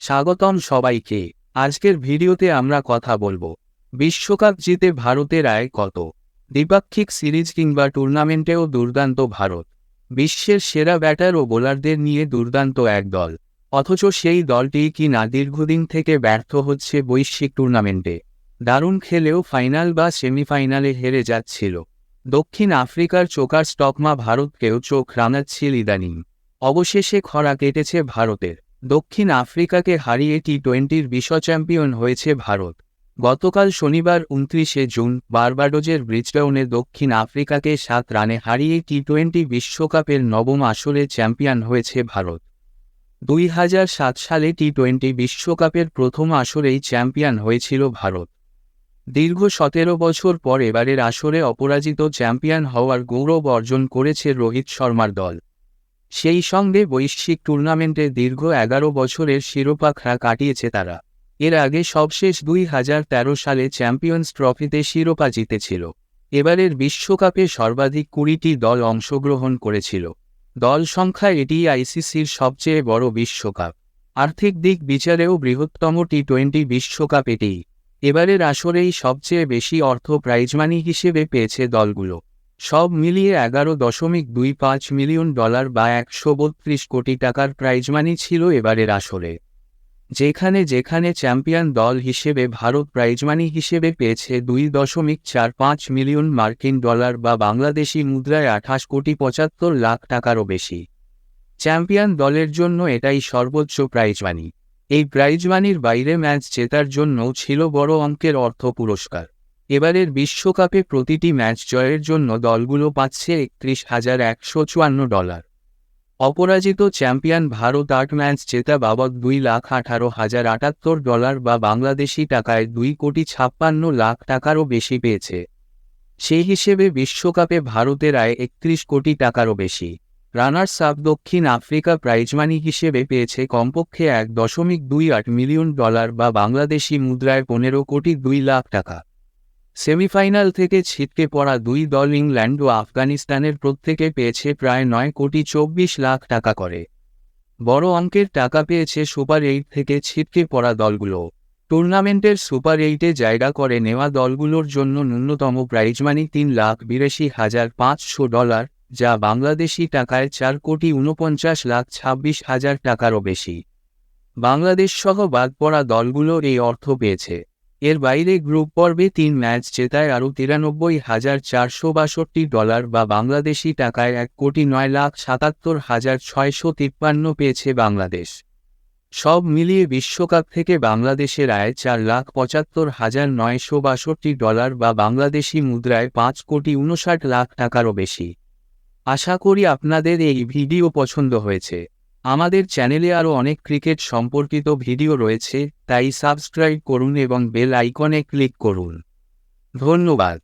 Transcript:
স্বাগতম সবাইকে। আজকের ভিডিওতে আমরা কথা বলব, বিশ্বকাপ জিতে ভারতের আয় কত? দ্বিপাক্ষিক সিরিজ কিংবা টুর্নামেন্টেও দুর্দান্ত ভারত। বিশ্বের সেরা ব্যাটার ও বোলারদের নিয়ে দুর্দান্ত এক দল। অথচ সেই দলটি কি না দীর্ঘদিন থেকে ব্যর্থ হচ্ছে বৈশ্বিক টুর্নামেন্টে? দারুণ খেলেও ফাইনাল বা সেমিফাইনালে হেরে যাচ্ছিল। দক্ষিণ আফ্রিকার চোকার স্টকমা ভারতকেও চোখ রাঙাচ্ছিল ইদানিং। অবশেষে খরা কেটেছে ভারতের। দক্ষিণ আফ্রিকাকে হারিয়ে টি টোয়েন্টির বিশ্ব চ্যাম্পিয়ন হয়েছে ভারত। গতকাল শনিবার উনত্রিশে জুন বারবাডোজের ব্রিজটাউনে দক্ষিণ আফ্রিকাকে সাত রানে হারিয়ে টি টোয়েন্টি বিশ্বকাপের নবম আসরে চ্যাম্পিয়ন হয়েছে ভারত। দুই হাজার সাত সালে টি টোয়েন্টি বিশ্বকাপের প্রথম আসরেই চ্যাম্পিয়ন হয়েছিল ভারত। দীর্ঘ সতেরো বছর পর এবারের আসরে অপরাজিত চ্যাম্পিয়ন হওয়ার গৌরব অর্জন করেছে রোহিত শর্মার দল। সেই সঙ্গে বৈশ্বিক টুর্নামেন্টে দীর্ঘ এগারো বছরের শিরোপা খা কাটিয়েছে তারা। এর আগে সবশেষ দুই হাজার তেরো সালে চ্যাম্পিয়ন্স ট্রফিতে শিরোপা জিতেছিল। এবারের বিশ্বকাপে সর্বাধিক কুড়িটি দল অংশগ্রহণ করেছিল। দল সংখ্যা এটি আইসিসির সবচেয়ে বড় বিশ্বকাপ। আর্থিক দিক বিচারেও বৃহত্তম টি টোয়েন্টি বিশ্বকাপ এটিই। এবারের আসরেই সবচেয়ে বেশি অর্থ প্রাইজমানি হিসেবে পেয়েছে দলগুলো। সব মিলিয়ে এগারো দশমিক দুই পাঁচ মিলিয়ন ডলার বা একশো বত্রিশ কোটি টাকার প্রাইজমানি ছিল এবারের আসরে। যেখানে যেখানে চ্যাম্পিয়ন দল হিসেবে ভারত প্রাইজমানি হিসেবে পেয়েছে দুই দশমিক চার পাঁচ মিলিয়ন মার্কিন ডলার বা বাংলাদেশি মুদ্রায় আঠাশ কোটি পঁচাত্তর লাখ টাকারও বেশি। চ্যাম্পিয়ন দলের জন্য এটাই সর্বোচ্চ প্রাইজমানি এই প্রাইজমানির বাইরে ম্যাচ জেতার জন্যও ছিল বড় অঙ্কের অর্থ পুরস্কার। এবারের বিশ্বকাপে প্রতিটি ম্যাচ জয়ের জন্য দলগুলো পাচ্ছে একত্রিশ হাজার একশো চুয়ান্ন ডলার। অপরাজিত চ্যাম্পিয়ন ভারত আট ম্যাচ জেতা বাবদ দুই লাখ আঠারো হাজার আটাত্তর ডলার বা বাংলাদেশি টাকায় দুই কোটি ছাপ্পান্ন লাখ টাকারও বেশি পেয়েছে। সেই হিসেবে বিশ্বকাপে ভারতের আয় একত্রিশ কোটি টাকারও বেশি। রানার্স আপ দক্ষিণ আফ্রিকা প্রাইজমানি হিসেবে পেয়েছে কমপক্ষে এক দশমিক দুই আট মিলিয়ন ডলার বা বাংলাদেশি মুদ্রায় পনেরো কোটি দুই লাখ টাকা। সেমিফাইনাল থেকে ছিটকে পড়া দুই দল ইংল্যান্ড ও আফগানিস্তানের প্রত্যেকে পেয়েছে প্রায় নয় কোটি চব্বিশ লাখ টাকা করে। বড় অঙ্কের টাকা পেয়েছে সুপার এইট থেকে ছিটকে পড়া দলগুলো। টুর্নামেন্টের সুপার এইটে জায়গা করে নেওয়া দলগুলোর জন্য ন্যূনতম প্রাইজমানি তিন লাখ বিরাশি হাজার পাঁচশো ডলার, যা বাংলাদেশি টাকায় চার কোটি ঊনপঞ্চাশ লাখ ছাব্বিশ হাজার টাকারও বেশি। বাংলাদেশ সহ বাদ পড়া দলগুলোর এই অর্থ পেয়েছে। এর বাইরে গ্রুপ পর্বে তিন ম্যাচ জেতায় আরও তিরানব্বই হাজার চারশো বাষট্টি ডলার বা বাংলাদেশি টাকায় এক কোটি নয় লাখ সাতাত্তর হাজার ছয়শো তিপ্পান্ন পেয়েছে বাংলাদেশ। সব মিলিয়ে বিশ্বকাপ থেকে বাংলাদেশের আয় চার লাখ পঁচাত্তর হাজার নয়শো বাষট্টি ডলার বা বাংলাদেশি মুদ্রায় পাঁচ কোটি উনষাট লাখ টাকারও বেশি। আশা করি আপনাদের এই ভিডিও পছন্দ হয়েছে। আমাদের চ্যানেলে আরও অনেক ক্রিকেট সম্পর্কিত ভিডিও রয়েছে, তাই সাবস্ক্রাইব করুন এবং বেল আইকনে ক্লিক করুন। ধন্যবাদ।